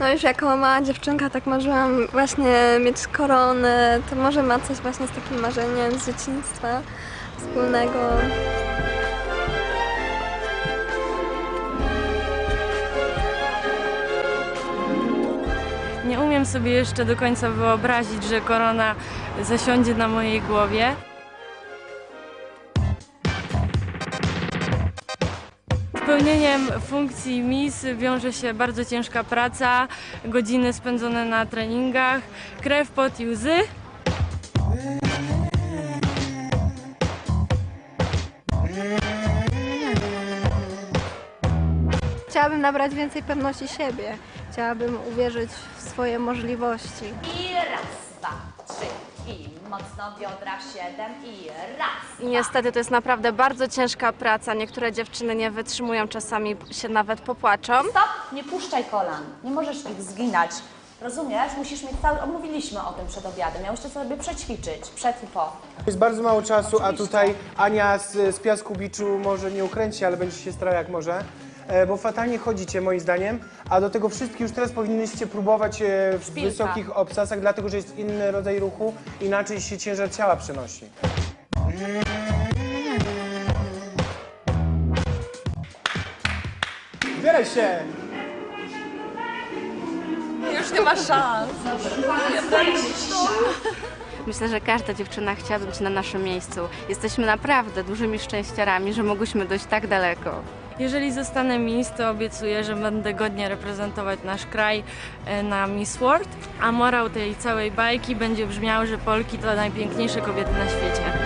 No już jako mała dziewczynka tak marzyłam właśnie mieć koronę, to może ma coś właśnie z takim marzeniem z dzieciństwa wspólnego. Nie umiem sobie jeszcze do końca wyobrazić, że korona zasiądzie na mojej głowie. Pełnieniem funkcji Miss wiąże się bardzo ciężka praca, godziny spędzone na treningach, krew, pot i łzy. Chciałabym nabrać więcej pewności siebie. Chciałabym uwierzyć w swoje możliwości. I raz, dwa, trzy. I mocno biodra w siedem. I raz. I niestety to jest naprawdę bardzo ciężka praca. Niektóre dziewczyny nie wytrzymują, czasami się nawet popłaczą. Stop, nie puszczaj kolan. Nie możesz ich zginać. Rozumiesz? Musisz mieć cały... Omówiliśmy o tym przed obiadem. Miałyście sobie przećwiczyć. Przed i po. Jest bardzo mało czasu, a tutaj Ania z, z Piasku Biczu może nie ukręci, ale będzie się starała jak może. E, Bo fatalnie chodzicie moim zdaniem, a do tego wszystkich już teraz powinnyście próbować e, w Szpilka. wysokich obcasach, dlatego że jest inny rodzaj ruchu, inaczej się ciężar ciała przenosi. Zbieraj się! Myślę, że każda dziewczyna chciałaby być na naszym miejscu. Jesteśmy naprawdę dużymi szczęściarami, że mogłyśmy dojść tak daleko. Jeżeli zostanę Miss, to obiecuję, że będę godnie reprezentować nasz kraj e, na Miss World, a morał tej całej bajki będzie brzmiał, że Polki to najpiękniejsze kobiety na świecie.